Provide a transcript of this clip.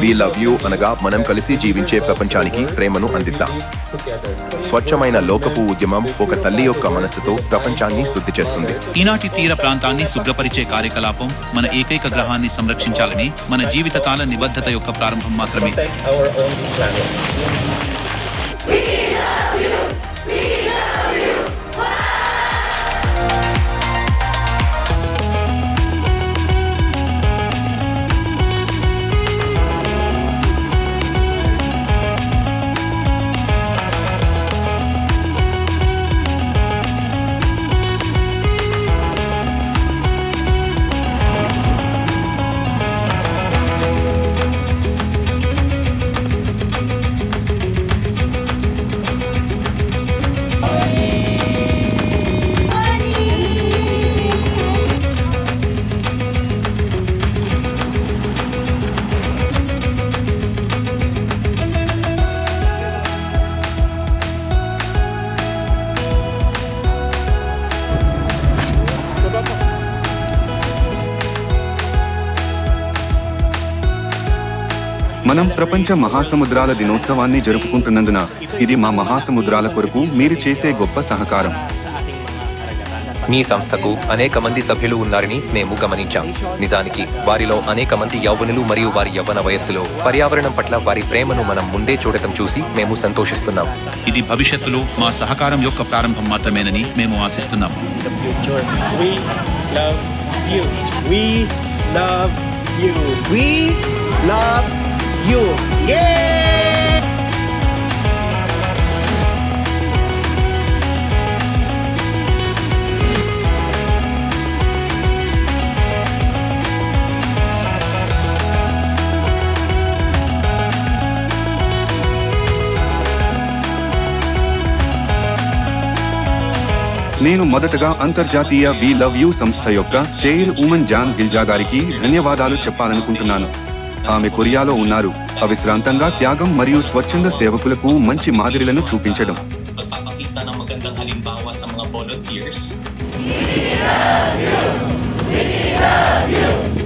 We love you అనగా మనం కలిసి జీవించే ప్రపంచానికి ప్రేమను అందిద్దాం. స్వచ్ఛమైన లోకపు ఉద్యమం ఒక తల్లి యొక్క మనసుతో ప్రపంచాన్ని శుద్ధి చేస్తుంది. ఈనాటి తీర ప్రాంతాన్ని శుభ్రపరిచే కార్యకలాపం మన ఏకైక గ్రహాన్ని సంరక్షించాలని మన జీవితకాల నిబద్ధత యొక్క ప్రారంభం మాత్రమే. Protect our own planet. మనం ప్రపంచ మహాసముద్రాల దినోత్సవాన్ని జరుపుకుంటున్నందున ఇది మా మహాసముద్రాల కొరకు మీరు చేసే గొప్ప సహకారం మీ సంస్థకు అనేక మంది సభ్యులు ఉన్నారని మేము గమనించాం నిజానికి వారిలో అనేక మంది యౌవనులు మరియు వారి యవ్వన వయస్సులో పర్యావరణం పట్ల వారి ప్రేమను మనం ముందే చూడటం చూసి మేము సంతోషిస్తున్నాం ఇది భవిష్యత్తులో మా సహకారం యొక్క ప్రారంభం మాత్రమేనని మేము ఆశిస్తున్నాం The future. We love you. We love you. నేను మొదటగా అంతర్జాతీయ వి లవ్ యూ సంస్థ యొక్క చైర్ ఉమన్ జాన్ గిల్జా గారికి ధన్యవాదాలు చెప్పాలనుకుంటున్నాను ఆమె కొరియాలో ఉన్నారు అవిశ్రాంతంగా త్యాగం మరియు స్వచ్ఛంద సేవకులకు మంచి మాదిరిలను చూపించడం We love you! We love you!